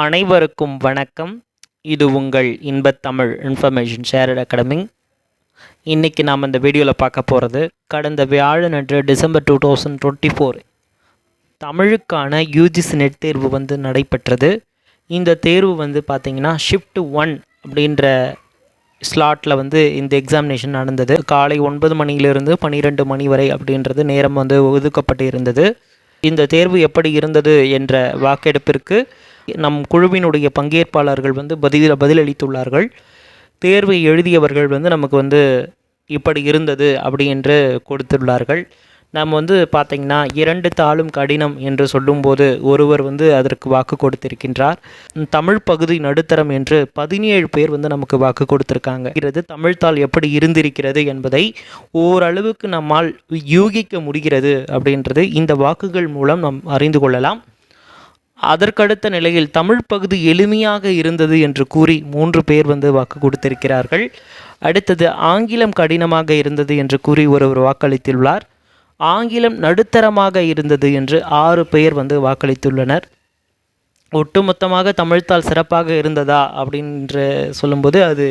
அனைவருக்கும் வணக்கம். இது உங்கள் இன்பத்தமிழ் இன்ஃபர்மேஷன் ஷேரட் அகாடமி. இன்றைக்கி நாம் இந்த வீடியோவில் பார்க்க போகிறது கடந்த வியாழன் அன்று December two thousand twenty four தமிழுக்கான UGC NET தேர்வு வந்து நடைபெற்றது. இந்த தேர்வு வந்து பார்த்திங்கன்னா ஷிஃப்ட் ஒன் அப்படின்ற ஸ்லாட்டில் வந்து இந்த எக்ஸாமினேஷன் நடந்தது. காலை ஒன்பது மணியிலிருந்து பன்னிரெண்டு மணி வரை அப்படின்றது நேரம் வந்து ஒதுக்கப்பட்டு இருந்தது. இந்த தேர்வு எப்படி இருந்தது என்ற வாக்கெடுப்பிற்கு நம் குழுவினுடைய பங்கேற்பாளர்கள் வந்து பதில் பதிலளித்துள்ளார்கள். தேர்வை எழுதியவர்கள் வந்து நமக்கு வந்து இப்படி இருந்தது அப்படி என்று கொடுத்துள்ளார்கள். நம்ம வந்து பார்த்திங்கன்னா இரண்டு தாளும் கடினம் என்று சொல்லும்போது ஒருவர் வந்து அதற்கு வாக்கு கொடுத்திருக்கின்றார். தமிழ் பகுதி நடுத்தரம் என்று பதினேழு பேர் வந்து நமக்கு வாக்கு கொடுத்துருக்காங்க. தமிழ்த்தாள் எப்படி இருந்திருக்கிறது என்பதை ஓரளவுக்கு நம்மால் யூகிக்க முடிகிறது அப்படின்றது இந்த வாக்குகள் மூலம் நாம் அறிந்து கொள்ளலாம். அதற்கடுத்த நிலையில் தமிழ் பகுதி எளிமையாக இருந்தது என்று கூறி மூன்று பேர் வந்து வாக்கு கொடுத்திருக்கிறார்கள். அடுத்தது ஆங்கிலம் கடினமாக இருந்தது என்று கூறி ஒருவர் வாக்களித்துள்ளார். ஆங்கிலம் நடுத்தரமாக இருந்தது என்று ஆறு பேர் வந்து வாக்களித்துள்ளனர். ஒட்டுமொத்தமாக தமிழ்த்தால் சிறப்பாக இருந்ததா அப்படின்று சொல்லும்போது அது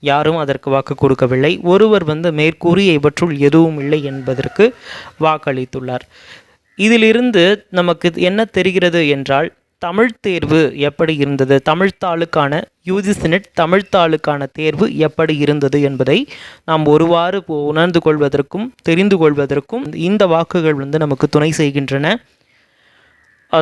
யாரும் அதற்கு வாக்கு கொடுக்கவில்லை. ஒருவர் வந்து மேற்கூறிய இவற்றுள் எதுவும் இல்லை என்பதற்கு வாக்களித்துள்ளார். இதிலிருந்து நமக்கு என்ன தெரிகிறது என்றால் தமிழ் தேர்வு எப்படி இருந்தது? தமிழ்த்தாளுக்கான யூஜிசி நெட் தமிழ்த்தாளுக்கான தேர்வு எப்படி இருந்தது என்பதை நாம் ஒருவாறு உணர்ந்து கொள்வதற்கும் தெரிந்து கொள்வதற்கும் இந்த வாக்குகள் வந்து நமக்கு துணை செய்கின்றன.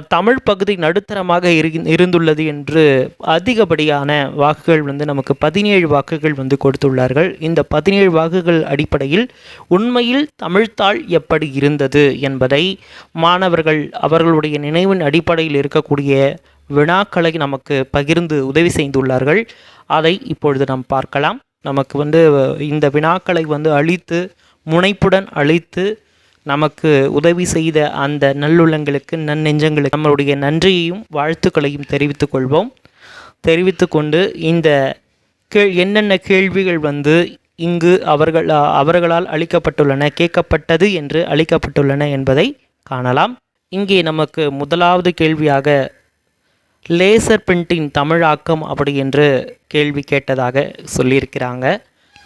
தமிழ் பகுதி நடுத்தரமாக இரு- இருந்துள்ளது என்று அதிகப்படியான வாக்குகள் வந்து நமக்கு பதினேழு வாக்குகள் வந்து கொடுத்துள்ளார்கள். இந்த பதினேழு வாக்குகள் அடிப்படையில் உண்மையில் தமிழ்த்தாள் எப்படி இருந்தது என்பதை மாணவர்கள் அவர்களுடைய நினைவின் அடிப்படையில் இருக்கக்கூடிய வினாக்களை நமக்கு பகிர்ந்து உதவி செய்துள்ளார்கள். அதை இப்பொழுது நாம் பார்க்கலாம். நமக்கு வந்து இந்த வினாக்களை வந்து அழித்து முனைப்புடன் அழித்து நமக்கு உதவி செய்த அந்த நல்லுள்ளங்களுக்கு நன்னெஞ்சங்களுக்கு நம்மளுடைய நன்றியையும் வாழ்த்துக்களையும் தெரிவித்துக் கொள்வோம். தெரிவித்து கொண்டு இந்த கே என்னென்ன கேள்விகள் வந்து இங்கு அவர்கள் அவர்களால் அளிக்கப்பட்டுள்ளன கேட்கப்பட்டது என்று அளிக்கப்பட்டுள்ளன என்பதை காணலாம். இங்கே நமக்கு முதலாவது கேள்வியாக லேசர் பிரிண்டின் தமிழாக்கம் அப்படி என்று கேள்வி கேட்டதாக சொல்லியிருக்கிறாங்க.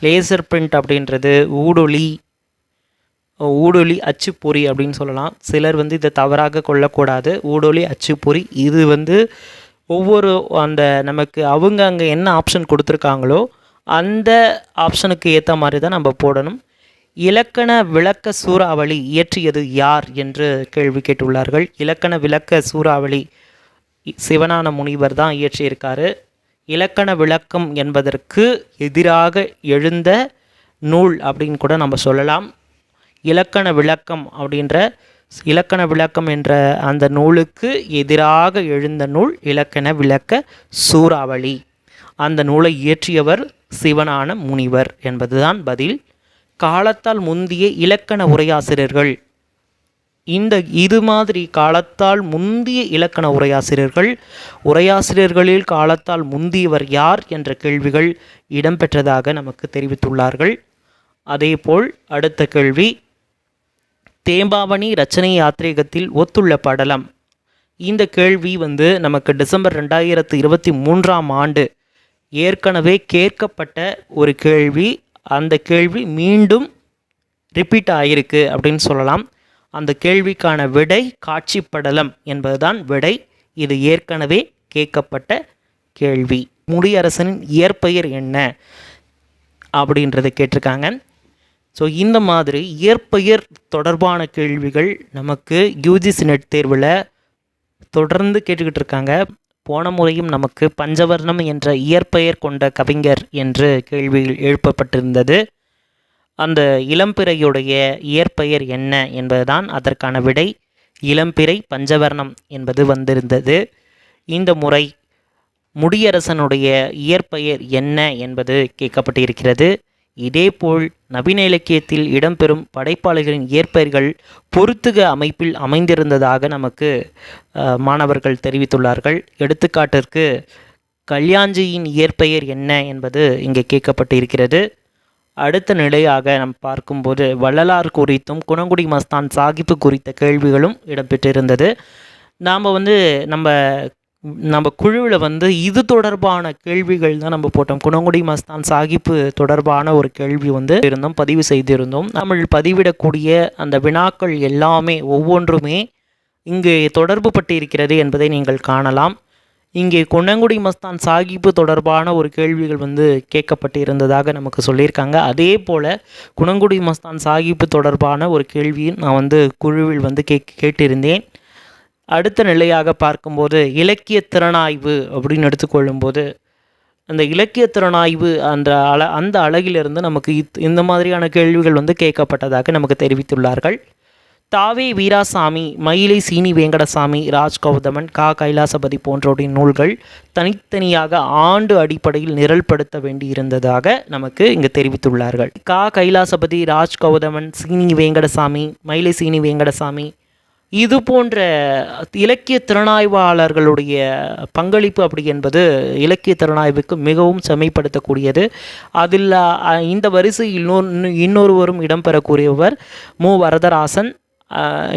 லேசர் பிரிண்ட் அப்படின்றது ஊடொலி ஊடொலி அச்சுப்பொறி அப்படின்னு சொல்லலாம். சிலர் வந்து இதை தவறாக கொள்ளக்கூடாது. ஊடொலி அச்சுப்பொறி இது வந்து ஒவ்வொரு அந்த நமக்கு அவங்க அங்கே என்ன ஆப்ஷன் கொடுத்துருக்காங்களோ அந்த ஆப்ஷனுக்கு ஏற்ற மாதிரி தான் நம்ம போடணும். இலக்கண விளக்க சூறாவளி இயற்றியது யார் என்று கேள்வி கேட்டுள்ளார்கள். இலக்கண விளக்க சூறாவளி சிவனான முனிவர் தான் இயற்றியிருக்காரு. இலக்கண விளக்கம் என்பதற்கு எதிராக எழுந்த நூல் அப்படின்னு கூட நம்ம சொல்லலாம். இலக்கண விளக்கம் அப்படின்ற இலக்கண விளக்கம் என்ற அந்த நூலுக்கு எதிராக எழுந்த நூல் இலக்கண விளக்க சூறாவளி. அந்த நூலை இயற்றியவர் சிவனான முனிவர் என்பதுதான் பதில். காலத்தால் முந்திய இலக்கண உரையாசிரியர்கள். இந்த இது மாதிரி காலத்தால் முந்திய இலக்கண உரையாசிரியர்கள் உரையாசிரியர்களில் காலத்தால் முந்தியவர் யார் என்ற கேள்விகள் இடம்பெற்றதாக நமக்கு தெரிவித்துள்ளார்கள். அதேபோல் அடுத்த கேள்வி தேம்பாவணி ரச்சனை யாத்ரீகத்தில் ஒத்துள்ள படலம். இந்த கேள்வி வந்து நமக்கு டிசம்பர் ரெண்டாயிரத்து இருபத்தி மூன்றாம் ஆண்டு ஏற்கனவே கேட்கப்பட்ட ஒரு கேள்வி. அந்த கேள்வி மீண்டும் ரிப்பீட் ஆகிருக்கு அப்படின்னு சொல்லலாம். அந்த கேள்விக்கான விடை காட்சி படலம் என்பதுதான் விடை. இது ஏற்கனவே கேட்கப்பட்ட கேள்வி. முடியரசனின் இயற்பெயர் என்ன அப்படின்றத கேட்டிருக்காங்க. ஸோ இந்த மாதிரி இயற்பெயர் தொடர்பான கேள்விகள் நமக்கு யூஜிசி நெட் தேர்வில் தொடர்ந்து கேட்டுக்கிட்டு இருக்காங்க. போன முறையும் நமக்கு பஞ்சவர்ணம் என்ற இயற்பெயர் கொண்ட கவிஞர் என்று கேள்வி எழுப்பப்பட்டிருந்தது. அந்த இளம்பிறையுடைய இயற்பெயர் என்ன என்பதுதான் அதற்கான விடை. இளம்பிறை பஞ்சவர்ணம் என்பது வந்திருந்தது. இந்த முறை முடியரசனுடைய இயற்பெயர் என்ன என்பது கேட்கப்பட்டிருக்கிறது. இதேபோல் நவீன இலக்கியத்தில் இடம்பெறும் படைப்பாளிகளின் இயற்பெயர்கள் பொருத்துக அமைப்பில் அமைந்திருந்ததாக நமக்கு மாணவர்கள் தெரிவித்துள்ளார்கள். எடுத்துக்காட்டிற்கு கல்யாஞ்சியின் இயற்பெயர் என்ன என்பது இங்கே கேட்கப்பட்டு இருக்கிறது அடுத்த நிலையாக நாம் பார்க்கும்போது வள்ளலார் குறித்தும் குணங்குடி மஸ்தான் சாகிப்பு குறித்த கேள்விகளும் இடம்பெற்றிருந்தது. நாம் வந்து நம்ம நம்ம குழுவில் வந்து இது தொடர்பான கேள்விகள் தான் நம்ம போட்டோம். குணங்குடி மஸ்தான் சாஹிப்பு தொடர்பான ஒரு கேள்வி வந்து இருந்தோம் பதிவு செய்திருந்தோம். நம்ம பதிவிடக்கூடிய அந்த வினாக்கள் எல்லாமே ஒவ்வொன்றுமே இங்கு தொடர்பு பட்டு இருக்கிறது என்பதை நீங்கள் காணலாம். இங்கே குன்னங்குடி மஸ்தான் சாஹிப்பு தொடர்பான ஒரு கேள்விகள் வந்து கேட்கப்பட்டு இருந்ததாக நமக்கு சொல்லியிருக்காங்க. அதே போல் குணங்குடி மஸ்தான் சாஹிப்பு தொடர்பான ஒரு கேள்வியும் நான் வந்து குழுவில் வந்து கே கேட்டிருந்தேன். அடுத்த நிலையாக பார்க்கும்போது இலக்கிய திறனாய்வு அப்படின்னு எடுத்துக்கொள்ளும்போது அந்த இலக்கிய திறனாய்வு அந்த அல அந்த அழகிலிருந்து நமக்கு இத் இந்த மாதிரியான கேள்விகள் வந்து கேட்கப்பட்டதாக நமக்கு தெரிவித்துள்ளார்கள். தாவே வீராசாமி மயிலை சீனி வேங்கடசாமி ராஜ் கௌதமன் கா. கைலாசபதி போன்றோரின் நூல்கள் தனித்தனியாக ஆண்டு அடிப்படையில் நிரல்படுத்த வேண்டியிருந்ததாக நமக்கு இங்கு தெரிவித்துள்ளார்கள். கா. கைலாசபதி ராஜ் கௌதமன் சீனி வேங்கடசாமி மயிலை சீனி வேங்கடசாமி இது போன்ற இலக்கிய திறனாய்வாளர்களுடைய பங்களிப்பு அப்படி என்பது இலக்கிய திறனாய்வுக்கு மிகவும் செம்மைப்படுத்தக்கூடியது. அதில் இந்த வரிசையில் இன்னொரு இன்னொருவரும் இடம்பெறக்கூடியவர் மு. வரதராசன்.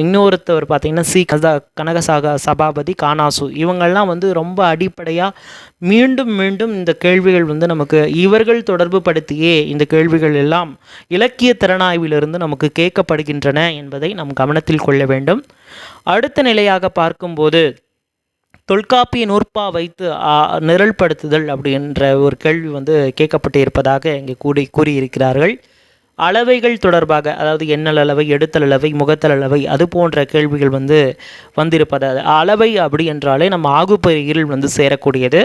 இன்னொருத்தவர் பார்த்தீங்கன்னா சி. கதா கனகசாக சபாபதி கானாசு. இவங்கள்லாம் வந்து ரொம்ப அடிப்படையாக மீண்டும் மீண்டும் இந்த கேள்விகள் வந்து நமக்கு இவர்கள் தொடர்பு படுத்தியே இந்த கேள்விகள் எல்லாம் இலக்கிய திறனாய்விலிருந்து நமக்கு கேட்கப்படுகின்றன என்பதை நாம் கவனத்தில் கொள்ள வேண்டும். அடுத்த நிலையாக பார்க்கும்போது தொல்காப்பிய நூற்பா வைத்து நிரல்படுத்துதல் அப்படின்ற ஒரு கேள்வி வந்து கேட்கப்பட்டு இருப்பதாக இங்கே கூடி கூறியிருக்கிறார்கள். அளவைகள் தொடர்பாக அதாவது எண்ணல் அளவை எடுத்தல் அளவை முகத்தல் அளவை அது போன்ற கேள்விகள் வந்து வந்திருப்பது. அளவை அப்படி என்றாலே நம்ம ஆகுப்பெயரில் வந்து சேரக்கூடியது.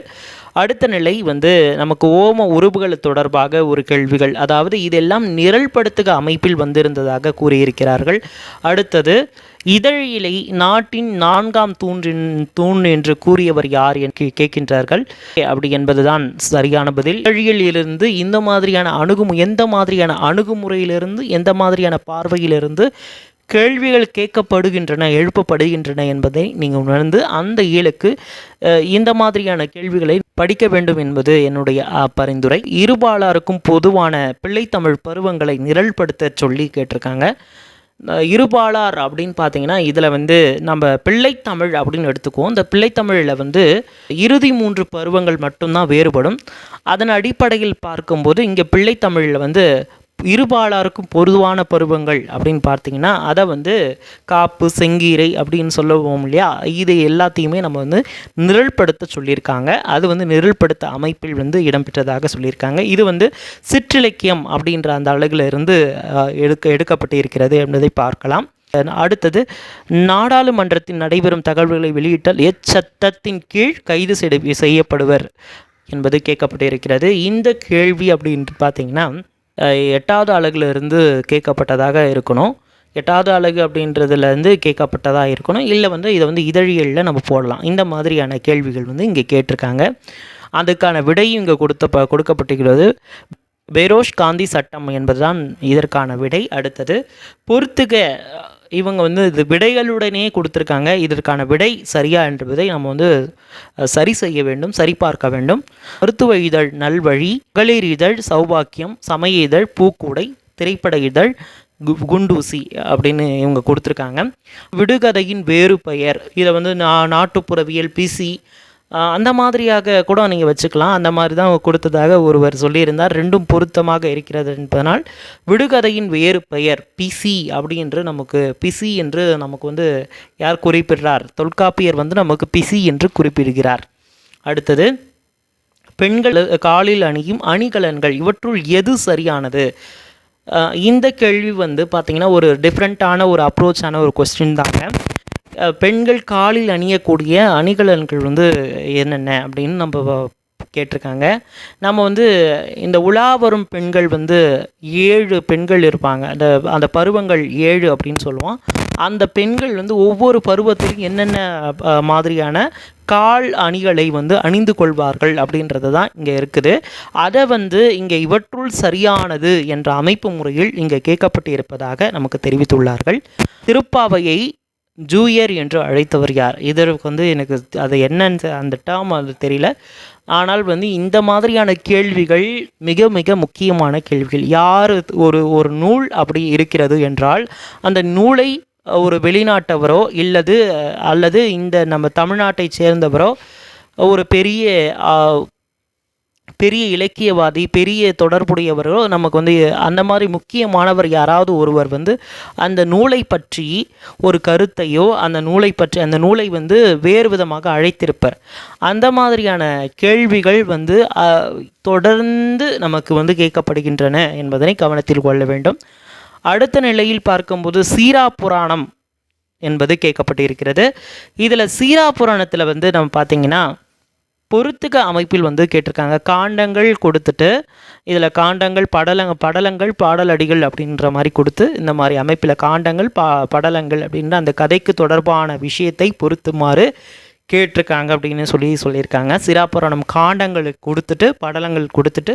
அடுத்த நிலை வந்து நமக்கு ஓம உறுப்புகள் தொடர்பாக ஒரு கேள்விகள். அதாவது இதெல்லாம் நிரல்படுத்துக அமைப்பில் வந்திருந்ததாக கூறியிருக்கிறார்கள். அடுத்தது இதழிலை நாட்டின் நான்காம் தூணின் தூண் என்று கூறியவர் யார் என்று கேட்கின்றார்கள். அப்படி என்பதுதான் சரியான பதில். இதழியலிருந்து இந்த மாதிரியான அணுகுமு எந்த மாதிரியான அணுகுமுறையிலிருந்து எந்த மாதிரியான பார்வையிலிருந்து கேள்விகள் கேட்கப்படுகின்றன எழுப்பப்படுகின்றன என்பதை நீங்கள் உணர்ந்து அந்த இயலுக்கு இந்த மாதிரியான கேள்விகளை படிக்க வேண்டும் என்பது என்னுடைய பரிந்துரை. இருபாலாருக்கும் பொதுவான பிள்ளைத்தமிழ் பருவங்களை நிரல்படுத்த சொல்லி கேட்டிருக்காங்க. இருபாலார் அப்படின்னு பார்த்தீங்கன்னா இதில் வந்து நம்ம பிள்ளைத்தமிழ் அப்படின்னு எடுத்துக்குவோம். இந்த பிள்ளைத்தமிழில் வந்து இறுதி மூன்று பருவங்கள் மட்டும்தான் வேறுபடும். அதன் அடிப்படையில் பார்க்கும்போது இங்கே பிள்ளைத்தமிழில் வந்து இருபாலாருக்கும் பொதுவான பருவங்கள் அப்படின்னு பார்த்தீங்கன்னா அதை வந்து காப்பு செங்கீரை அப்படின்னு சொல்லுவோம் இல்லையா? இது எல்லாத்தையுமே நம்ம வந்து நிரல்படுத்த சொல்லியிருக்காங்க. அது வந்து நிரல்படுத்த அமைப்பில் வந்து இடம்பெற்றதாக சொல்லியிருக்காங்க. இது வந்து சிற்றிலக்கியம் அப்படின்ற அந்த அழகில் இருந்து எடுக்க எடுக்கப்பட்டு இருக்கிறது என்பதை பார்க்கலாம். அடுத்தது நாடாளுமன்றத்தில் நடைபெறும் தகவல்களை வெளியிட்டால் எச்சட்டத்தின் கீழ் கைது செய்யப்படுவர் என்பது கேட்கப்பட்டிருக்கிறது. இந்த கேள்வி அப்படின்ட்டு பார்த்தீங்கன்னா எட்டாவது அழகுலேருந்து கேட்கப்பட்டதாக இருக்கணும். எட்டாவது அலகு அப்படின்றதுலேருந்து கேட்கப்பட்டதாக இருக்கணும். இல்லை வந்து இதை வந்து இதழியலில் நம்ம போடலாம். இந்த மாதிரியான கேள்விகள் வந்து இங்கே கேட்டிருக்காங்க. அதுக்கான விடையும் இங்கே கொடுத்த ப- கொடுக்கப்பட்டிருக்கிறது. பெரோஷ் காந்தி சட்டம் என்பதுதான் இதற்கான விடை. அடுத்தது பொறுத்துக இவங்க வந்து இது விடைகளுடனே கொடுத்துருக்காங்க. இதற்கான விடை சரியா என்பதை நம்ம வந்து சரி செய்ய வேண்டும் சரிபார்க்க வேண்டும். மருத்துவ இதழ் நல்வழி மகளிர் இதழ் சௌபாக்கியம் சமய இதழ் பூக்கூடை திரைப்பட இதழ் கு- குண்டூசி அப்படின்னு இவங்க கொடுத்துருக்காங்க. விடுகதையின் வேறு பெயர். இதை வந்து நா நாட்டுப்புறவியல் பிசி அந்த மாதிரியாக கூட நீங்கள் வச்சுக்கலாம். அந்த மாதிரி தான் கொடுத்ததாக ஒருவர் சொல்லியிருந்தார். ரெண்டும் பொருத்தமாக இருக்கிறது என்பதனால் விடுகதையின் வேறு பெயர் பிசி அப்படின்று நமக்கு பிசி என்று நமக்கு வந்து யார் குறிப்பிடுறார்? தொல்காப்பியர் வந்து நமக்கு பிசி என்று குறிப்பிடுகிறார். அடுத்தது பெண்கள் காலில் அணியும் அணிகலன்கள் இவற்றுள் எது சரியானது? இந்த கேள்வி வந்து பார்த்திங்கன்னா ஒரு டிஃப்ரெண்ட்டான ஒரு அப்ரோச்சான ஒரு கொஸ்டின் தாங்க. பெண்கள் காலில் அணியக்கூடிய அணிகலன்கள் வந்து என்னென்ன அப்படின்னு நம்ம கேட்டிருக்காங்க. நம்ம வந்து இந்த உலா வரும் பெண்கள் வந்து ஏழு பெண்கள் இருப்பாங்க. அந்த அந்த பருவங்கள் ஏழு அப்படின்னு சொல்லுவோம். அந்த பெண்கள் வந்து ஒவ்வொரு பருவத்திலும் என்னென்ன மாதிரியான கால் அணிகளை வந்து அணிந்து கொள்வார்கள் அப்படின்றது தான் இங்கே இருக்குது. அதை வந்து இங்கே இவற்றுள் சரியானது என்ற அமைப்பு முறையில் இங்கே கேட்கப்பட்டு இருப்பதாக நமக்கு தெரிவித்துள்ளார்கள். திருப்பாவையை ஜூயர் என்று அழைத்தவர் யார்? இதற்கு வந்து எனக்கு அது என்னன்னு அந்த டேர்ம் அது தெரியல. ஆனால் வந்து இந்த மாதிரியான கேள்விகள் மிக மிக முக்கியமான கேள்விகள். யார் ஒரு ஒரு நூல் அப்படி இருக்கிறது என்றால் அந்த நூலை ஒரு வெளிநாட்டவரோ இல்லது அல்லது இந்த நம்ம தமிழ்நாட்டை சேர்ந்தவரோ ஒரு பெரிய பெரிய இலக்கியவாதி பெரிய தொடர்புடையவரோ நமக்கு வந்து அந்த மாதிரி முக்கியமானவர் யாராவது ஒருவர் வந்து அந்த நூலை பற்றி ஒரு கருத்தையோ அந்த நூலை பற்றி அந்த நூலை வந்து வேறு விதமாக அழைத்திருப்பார். அந்த மாதிரியான கேள்விகள் வந்து தொடர்ந்து நமக்கு வந்து கேட்கப்படுகின்றன என்பதனை கவனத்தில் கொள்ள வேண்டும். அடுத்த நிலையில் பார்க்கும்போது சீரா புராணம் என்பது கேட்கப்பட்டிருக்கிறது. இதில் சீரா புராணத்தில் வந்து நம்ம பார்த்தீங்கன்னா பொருத்துக அமைப்பில் வந்து கேட்டிருக்காங்க. காண்டங்கள் கொடுத்துட்டு இதில் காண்டங்கள் படலங்க படலங்கள் பாடலடிகள் அப்படின்ற மாதிரி கொடுத்து இந்த மாதிரி அமைப்பில் காண்டங்கள் பா படலங்கள் அப்படின்ற அந்த கதைக்கு தொடர்பான விஷயத்தை பொருத்துமாறு கேட்டிருக்காங்க அப்படின்னு சொல்லி சொல்லியிருக்காங்க. சிராப்புராணம் காண்டங்களுக்கு கொடுத்துட்டு படலங்கள் கொடுத்துட்டு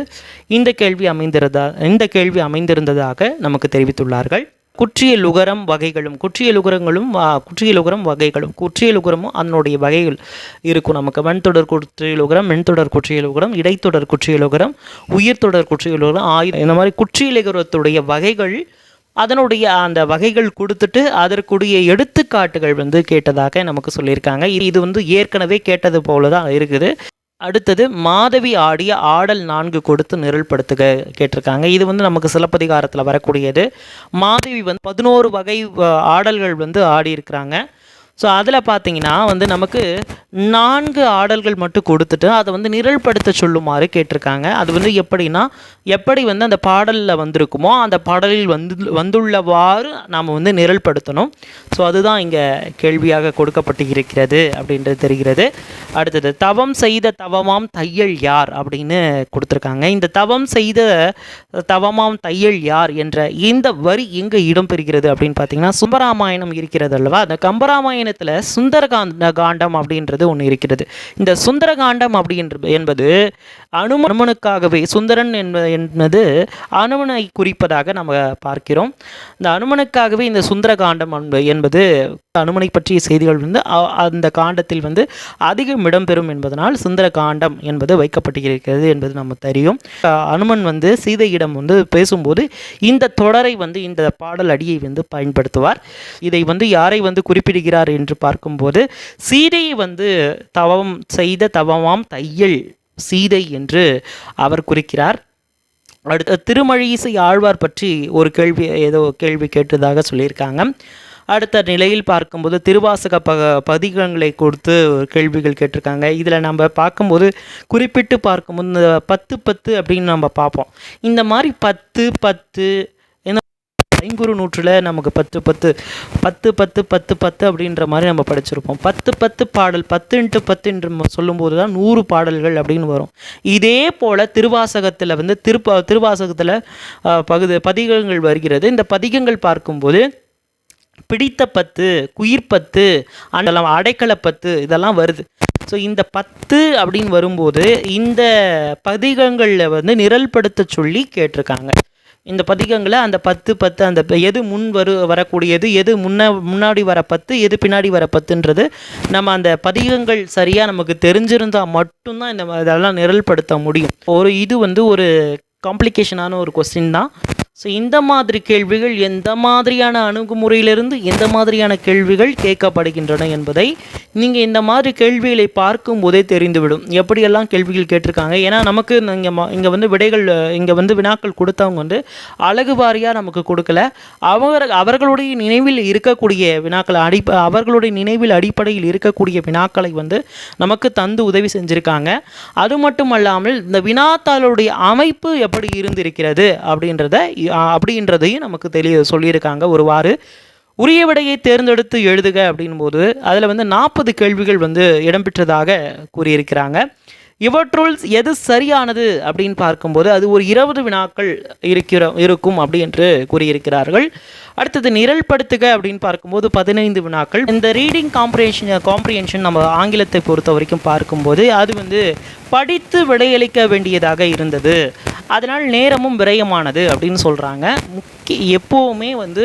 இந்த கேள்வி அமைந்திருந்தா இந்த கேள்வி அமைந்திருந்ததாக நமக்கு தெரிவித்துள்ளார்கள். குற்றியல் உகரம் வகைகளும் குற்றியல் உகரங்களும் குற்றியல் உகரம் வகைகளும் குற்றியல் உகரமும் அதனுடைய வகைகள் இருக்கும். நமக்கு வன்தொடர் குற்றியல் உகரம் மென்தொடர் குற்றியல் உகரம் இடைத்தொடர் குற்றியல் உகரம் உயிர்த்தொடர் குற்றியல் உகரம் இந்த மாதிரி குற்றியல் உகரத்துடைய வகைகள் அதனுடைய அந்த வகைகள் கொடுத்துட்டு அதற்குரிய எடுத்துக்காட்டுகள் வந்து கேட்டதாக நமக்கு சொல்லியிருக்காங்க. இது இது வந்து ஏற்கனவே கேட்டது போல தான் இருக்குது. அடுத்தது மாதவி ஆடிய ஆடல் நான்கு கொடுத்து நிரல்படுத்துக கேட்டிருக்காங்க. இது வந்து நமக்கு சிலப்பதிகாரத்தில் வரக்கூடியது. மாதவி வந்து பதினோரு வகை ஆடல்கள் வந்து ஆடியிருக்கிறாங்க. ஸோ அதில் பார்த்தீங்கன்னா வந்து நமக்கு நான்கு ஆடல்கள் மட்டும் கொடுத்துட்டு அதை வந்து நிரல்படுத்த சொல்லுமாறு கேட்டிருக்காங்க. அது வந்து எப்படின்னா எப்படி வந்து அந்த பாடலில் வந்திருக்குமோ அந்த பாடலில் வந்து வந்துள்ளவாறு நாம் வந்து நிரல்படுத்தணும். ஸோ அதுதான் இங்கே கேள்வியாக கொடுக்கப்பட்டு இருக்கிறது அப்படின்றது தெரிகிறது. அடுத்தது தவம் செய்த தவமாம் தையல் யார் அப்படின்னு கொடுத்துருக்காங்க. இந்த தவம் செய்த தவமாம் தையல் யார் என்ற இந்த வரி எங்கே இடம்பெறுகிறது அப்படின்னு பார்த்தீங்கன்னா சும்பராமாயணம் இருக்கிறது அல்லவா? அந்த ராமாயணத்தில் சுந்தரகாந்த காண்டம் அப்படின்றது ஒன்று இருக்கிறது. இந்த சுந்தரகாண்டம் அப்படின்ற என்பது அனும அனுமனுக்காகவே சுந்தரன் என்பது அனுமனை குறிப்பதாக நம்ம பார்க்கிறோம். இந்த அனுமனுக்காகவே இந்த சுந்தரகாண்டம் என்பது அனுமனை பற்றிய செய்திகள் வந்து அந்த காண்டத்தில் வந்து அதிகம் இடம்பெறும் என்பதனால் சுந்தர காண்டம் என்பது வைக்கப்பட்டிருக்கிறது என்பது நம்ம தெரியும். அனுமன் வந்து சீதையிடம் வந்து பேசும்போது இந்த தொடரை வந்து இந்த பாடல் அடியை வந்து பயன்படுத்துவார். இதை வந்து யாரை வந்து குறிப்பிடுகிறார் என்று பார்க்கும்போது சீதையை வந்து தவம் செய்த தவமாம் தையல் சீதை என்று அவர் குறிக்கிறார். அடுத்த திருமழிசை ஆழ்வார் பற்றி ஒரு கேள்வி ஏதோ கேள்வி கேட்டதாக சொல்லியிருக்காங்க. அடுத்த நிலையில் பார்க்கும்போது திருவாசக ப பதிகங்களை கொடுத்து ஒரு கேள்விகள் கேட்டிருக்காங்க. இதில் நம்ம பார்க்கும்போது குறிப்பிட்டு பார்க்கும்போது இந்த பத்து பத்து அப்படின்னு நம்ம பார்ப்போம். இந்த மாதிரி பத்து பத்து ஐங்குறு நூற்றில் நமக்கு பத்து பத்து பத்து பத்து பத்து பத்து அப்படின்ற மாதிரி நம்ம படிச்சிருப்போம். பத்து பத்து பாடல் பத்து இன்ட்டு பத்து என்று நம்ம சொல்லும்போது தான் நூறு பாடல்கள் அப்படின்னு வரும். இதே போல் திருவாசகத்தில் வந்து திருப்ப திருவாசகத்தில் பகுதி பதிகங்கள் வருகிறது. இந்த பதிகங்கள் பார்க்கும்போது பிடித்த பத்து குயிர்பத்து அதெல்லாம் அடைக்கலப்பத்து இதெல்லாம் வருது. ஸோ இந்த பத்து அப்படின்னு வரும்போது இந்த பதிகங்களில் வந்து நிரல்படுத்த சொல்லி கேட்டிருக்காங்க. இந்த பதிகங்களை அந்த பத்து பத்து அந்த எது முன் வரு வரக்கூடியது எது முன்ன முன்னாடி வர பத்து எது பின்னாடி வர பத்துன்றது நம்ம அந்த பதிகங்கள் சரியாக நமக்கு தெரிஞ்சிருந்தால் மட்டும்தான் இந்த இதெல்லாம் நிரல்படுத்த முடியும். ஒரு இது வந்து ஒரு காம்ப்ளிகேஷனான ஒரு கொஸ்டின் தான். ஸோ இந்த மாதிரி கேள்விகள் எந்த மாதிரியான அணுகுமுறையிலிருந்து எந்த மாதிரியான கேள்விகள் கேட்கப்படுகின்றன என்பதை நீங்கள் இந்த மாதிரி கேள்விகளை பார்க்கும்போதே தெரிந்துவிடும். எப்படியெல்லாம் கேள்விகள் கேட்டிருக்காங்க? ஏன்னா நமக்கு இங்கே இங்கே வந்து விடைகள் இங்கே வந்து வினாக்கள் கொடுத்தவங்க வந்து அழகு வாரியாக நமக்கு கொடுக்கல. அவர் அவர்களுடைய நினைவில் இருக்கக்கூடிய வினாக்கள் அடிப்ப அவர்களுடைய நினைவில் அடிப்படையில் இருக்கக்கூடிய வினாக்களை வந்து நமக்கு தந்து உதவி செஞ்சுருக்காங்க. அது மட்டும் அல்லாமல் இந்த வினாத்தாளுடைய அமைப்பு எப்படி இருந்திருக்கிறது அப்படின்றத அப்படின்றதையும் நமக்கு தெளிய சொல்லியிருக்காங்க. ஒருவாறு உரிய விடையை தேர்ந்தெடுத்து எழுதுக அப்படின்போது அதில் வந்து நாற்பது கேள்விகள் வந்து இடம்பெற்றதாக கூறியிருக்கிறாங்க. இவற்றுள் எது சரியானது அப்படின்னு பார்க்கும்போது அது ஒரு இருபது வினாக்கள் இருக்கிற இருக்கும் அப்படி என்று கூறியிருக்கிறார்கள். அடுத்தது நிரல்படுத்துக அப்படின்னு பார்க்கும்போது பதினைந்து வினாக்கள். இந்த ரீடிங் காம்ப்ரிஹென்ஷன் காம்ப்ரிஹென்ஷன் நம்ம ஆங்கிலத்தை பொறுத்த வரைக்கும் பார்க்கும்போது அது வந்து படித்து விடையளிக்க வேண்டியதாக இருந்தது. அதனால் நேரமும் விரயமானது அப்படின்னு சொல்கிறாங்க முக்கிய எப்போவுமே வந்து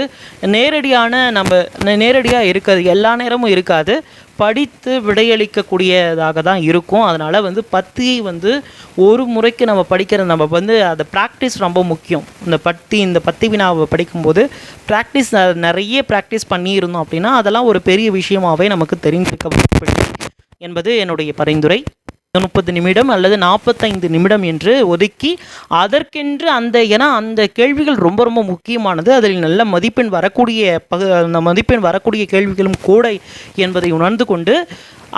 நேரடியான நம்ம நேரடியாக இருக்காது எல்லா நேரமும் இருக்காது. படித்து விடையளிக்கக்கூடியதாக தான் இருக்கும். அதனால் வந்து பத்தி வந்து ஒரு முறைக்கு நம்ம படிக்கிற நம்ம வந்து அதை ப்ராக்டிஸ் ரொம்ப முக்கியம். இந்த பத்தி இந்த பத்தி வினாவை படிக்கும்போது ப்ராக்டிஸ் நிறைய ப்ராக்டிஸ் பண்ணியிருந்தோம் அப்படின்னா அதெல்லாம் ஒரு பெரிய விஷயமாகவே நமக்கு தெரிஞ்சிருக்க என்பது என்னுடைய பரிந்துரை. முப்பது நிமிடம் அல்லது நாற்பத்தைந்து நிமிடம் என்று ஒதுக்கி அதற்கென்று அந்த ஏன்னா அந்த கேள்விகள் ரொம்ப ரொம்ப முக்கியமானது. அதில் நல்ல மதிப்பெண் வரக்கூடிய பகு அந்த மதிப்பெண் வரக்கூடிய கேள்விகளும் கூட என்பதை உணர்ந்து கொண்டு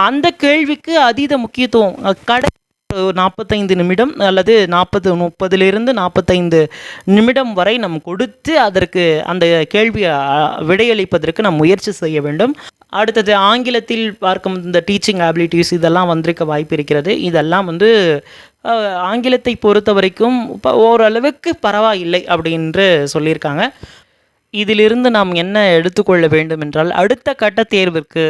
அந்த கேள்விக்கு அதீத முக்கியத்துவம் கடை நாற்பத்தைந்து நிமிடம் அல்லது நாற்பது முப்பதிலிருந்து நாற்பத்தைந்து நிமிடம் வரை நம் கொடுத்து அதற்கு அந்த கேள்வியை விடையளிப்பதற்கு நாம் முயற்சி செய்ய வேண்டும். அடுத்தது ஆங்கிலத்தில் பார்க்கும் இந்த டீச்சிங் ஆபிலிட்டிஸ் இதெல்லாம் வந்திருக்க வாய்ப்பு இருக்கிறது. இதெல்லாம் வந்து ஆங்கிலத்தை பொறுத்த வரைக்கும் இப்போ ஓரளவுக்கு பரவாயில்லை அப்படின்று சொல்லியிருக்காங்க. இதிலிருந்து நாம் என்ன எடுத்துக்கொள்ள வேண்டும் என்றால் அடுத்த கட்ட தேர்விற்கு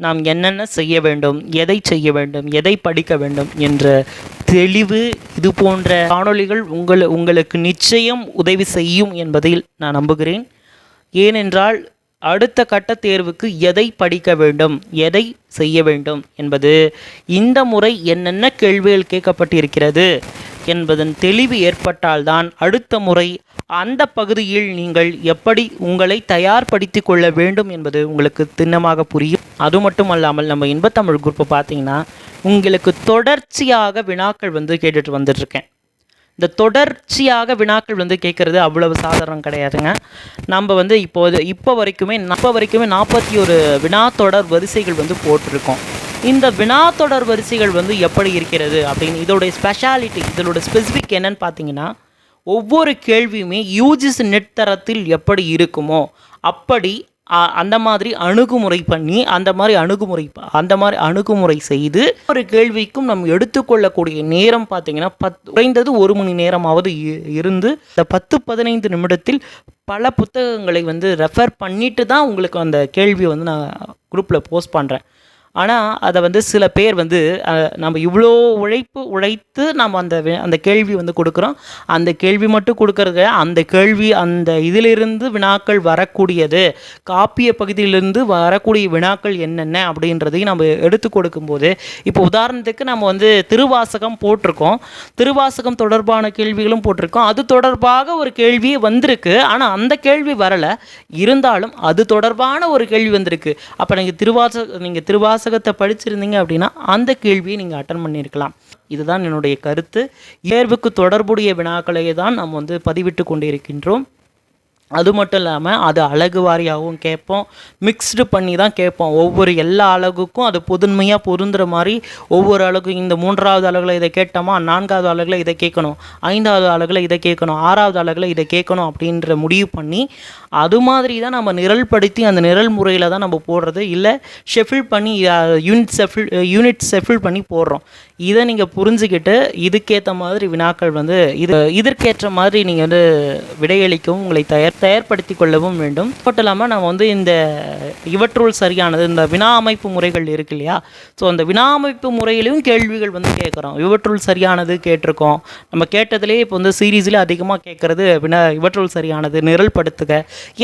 நாம் என்னென்ன செய்ய வேண்டும் எதை செய்ய வேண்டும் எதை படிக்க வேண்டும் என்ற தெளிவு இது போன்ற காணொளிகள் உங்கள் உங்களுக்கு நிச்சயம் உதவி செய்யும் என்பதில் நான் நம்புகிறேன். ஏனென்றால் அடுத்த கட்ட தேர்வுக்கு எதை படிக்க வேண்டும் எதை செய்ய வேண்டும் என்பது இந்த முறை என்னென்ன கேள்விகள் கேட்கப்பட்டிருக்கிறது என்பதன் தெளிவு ஏற்பட்டால்தான் அடுத்த முறை அந்த பகுதியில் நீங்கள் எப்படி உங்களை தயார்படுத்தி கொள்ள வேண்டும் என்பது உங்களுக்கு திண்ணமாக புரியும். அது மட்டும் அல்லாமல் நம்ம இன்பத்தமிழ் குரூப்பை பார்த்தீங்கன்னா உங்களுக்கு தொடர்ச்சியாக வினாக்கள் வந்து கேட்டுட்டு வந்துட்டுருக்கேன் இந்த தொடர்ச்சியாக வினாக்கள் வந்து கேட்குறது அவ்வளவு சாதாரணம் கிடையாதுங்க. நம்ம வந்து இப்போது இப்போ வரைக்குமே இப்போ வரைக்குமே நாற்பத்தி ஒரு வினாத்தொடர் வரிசைகள் வந்து போட்டிருக்கோம். இந்த வினாத்தொடர் வரிசைகள் வந்து எப்படி இருக்கிறது அப்படின்னு இதோடைய ஸ்பெஷாலிட்டி இதோட ஸ்பெசிஃபிக் என்னன்னு பார்த்தீங்கன்னா ஒவ்வொரு கேள்வியுமே யூஜிஸ் நெட் தரத்தில் எப்படி இருக்குமோ அப்படி அந்த மாதிரி அணுகுமுறை பண்ணி அந்த மாதிரி அணுகுமுறை அந்த மாதிரி அணுகுமுறை செய்து ஒரு கேள்விக்கும் நம்ம எடுத்துக்கொள்ளக்கூடிய நேரம் பார்த்தீங்கன்னா பத் குறைந்தது ஒரு மணி நேரமாவது இ- இருந்து இந்த பத்து பதினைந்து நிமிடத்தில் பல புத்தகங்களை வந்து ரெஃபர் பண்ணிட்டு தான் உங்களுக்கு அந்த கேள்வியை வந்து நான் குரூப்பில் போஸ்ட் பண்ணுறேன் ஆனால் அதை வந்து சில பேர் வந்து நம்ம இவ்வளோ உழைப்பு உழைத்து நம்ம அந்த அந்த கேள்வி வந்து கொடுக்குறோம். அந்த கேள்வி மட்டும் கொடுக்கறது அந்த கேள்வி அந்த இதிலிருந்து வினாக்கள் வரக்கூடியது காப்பிய பகுதியிலிருந்து வரக்கூடிய வினாக்கள் என்னென்ன அப்படின்றதையும் நம்ம எடுத்து கொடுக்கும்போது இப்போ உதாரணத்துக்கு நம்ம வந்து திருவாசகம் போட்டிருக்கோம். திருவாசகம் தொடர்பான கேள்விகளும் போட்டிருக்கோம். அது தொடர்பாக ஒரு கேள்வி வந்திருக்கு. ஆனால் அந்த கேள்வி வரலை. இருந்தாலும் அது தொடர்பான ஒரு கேள்வி வந்திருக்கு. அப்போ நீங்கள் திருவாச நீங்கள் வாசகத்தை படிச்சிருந்தீங்க அப்படின்னா அந்த கேள்வியை நீங்கள் அட்டன் பண்ணியிருக்கலாம். இதுதான் என்னுடைய கருத்து. தேர்வுக்கு தொடர்புடைய வினாக்களை தான் நம்ம வந்து பதிவிட்டு கொண்டிருக்கின்றோம். அது மட்டும் இல்லாமல் அது அழகு வாரியாகவும் கேட்போம். மிக்ஸ்டு பண்ணி தான் கேட்போம். ஒவ்வொரு எல்லா அழகுக்கும் அது புதுன்மையாக பொருந்துற மாதிரி ஒவ்வொரு அழகு இந்த மூன்றாவது அழகில் இதை கேட்டோமா? நான்காவது அழகில் இதை கேட்கணும். ஐந்தாவது அழகில் இதை கேட்கணும். ஆறாவது அழகில் இதை கேட்கணும் அப்படின்ற முடிவு பண்ணி அது மாதிரி தான் நம்ம நிரல்படுத்தி அந்த நிரல் முறையில் தான் நம்ம போடுறது. இல்லை ஷெஃபில் பண்ணி யூனிட் செஃபில் யூனிட் செஃபில் பண்ணி போடுறோம். இதை நீங்கள் புரிஞ்சுக்கிட்டு இதுக்கேற்ற மாதிரி வினாக்கள் வந்து இது இதற்கேற்ற மாதிரி நீங்கள் வந்து விடையளிக்கவும் உங்களை தயார் தயார்படுத்தி கொள்ளவும் வேண்டும். மட்டும் இல்லாமல் நம்ம வந்து இந்த இவற்றுள் சரியானது இந்த வினா அமைப்பு முறைகள் இருக்கு இல்லையா? ஸோ அந்த வினா அமைப்பு முறையிலையும் கேள்விகள் வந்து கேட்குறோம். இவற்றுள் சரியானது கேட்டிருக்கோம். நம்ம கேட்டதுலேயே இப்போ வந்து சீரீஸில் அதிகமாக கேட்குறது வினா இவற்றுள் சரியானது நிரல்படுத்துக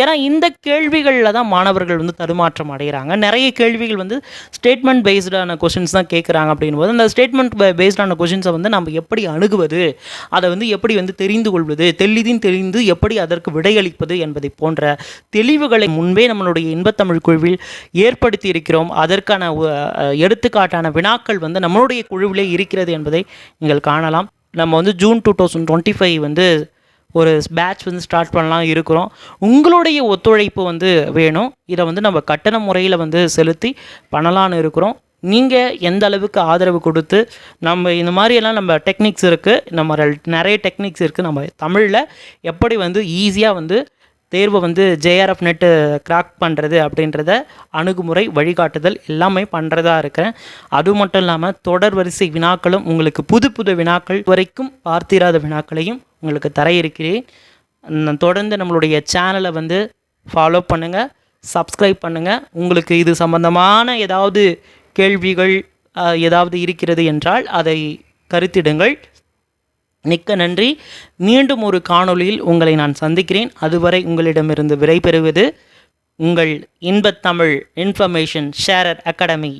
ஏன்னா இந்த கேள்விகளில் தான் மாணவர்கள் வந்து தடுமாற்றம் அடைகிறாங்க. நிறைய கேள்விகள் வந்து ஸ்டேட்மெண்ட் பேஸ்டான கொஷின்ஸ் தான் கேட்குறாங்க அப்படின்போது அந்த ஸ்டேட்மெண்ட் பேஸ்டான கொஷின்ஸை வந்து நம்ம எப்படி அணுகுவது? அதை வந்து எப்படி வந்து தெரிந்து கொள்வது? தெளிதின் தெரிந்து எப்படி அதற்கு விடையளிப்பது? என்பதை போன்ற தெளிவுகளை முன்பே நம்மளுடைய இன்பத்தமிழ் குழுவில் ஏற்படுத்தி இருக்கிறோம் அதற்கான எடுத்துக்காட்டான வினாக்கள் வந்து நம்மளுடைய குழுவிலே இருக்கிறது என்பதை நீங்கள் காணலாம். நம்ம வந்து June two thousand twenty five வந்து ஒரு பேட்ச் வந்து ஸ்டார்ட் பண்ணலாம் இருக்கிறோம். உங்களுடைய ஒத்துழைப்பு வந்து வேணும். இதை வந்து நம்ம கட்டண முறையில் வந்து செலுத்தி பண்ணலான்னு இருக்கிறோம். நீங்கள் எந்த அளவுக்கு ஆதரவு கொடுத்து நம்ம இந்த மாதிரியெல்லாம் நம்ம டெக்னிக்ஸ் இருக்குது நம்ம நிறைய டெக்னிக்ஸ் இருக்குது நம்ம தமிழில் எப்படி வந்து ஈஸியாக வந்து தேர்வை வந்து ஜேஆர்எஃப் நெட்டு கிராக் பண்ணுறது அப்படின்றத அணுகுமுறை வழிகாட்டுதல் எல்லாமே பண்ணுறதா இருக்கிறேன். அது மட்டும் இல்லாமல் தொடர் வரிசை வினாக்களும் உங்களுக்கு புது புது வினாக்கள் வரைக்கும் பார்த்திராத வினாக்களையும் உங்களுக்கு தர இருக்கிறேன். தொடர்ந்து நம்மளுடைய சேனலை வந்து ஃபாலோ பண்ணுங்கள் சப்ஸ்கிரைப் பண்ணுங்கள் உங்களுக்கு இது சம்பந்தமான ஏதாவது கேள்விகள் ஏதாவது இருக்கிறது என்றால் அதை கருத்திடுங்கள். மிக்க நன்றி. மீண்டும் ஒரு காணொளியில் உங்களை நான் சந்திக்கிறேன். அதுவரை உங்களிடமிருந்து விடைபெறுவது உங்கள் இன்பத்தமிழ் இன்ஃபர்மேஷன் ஷேரர் அகாடமி.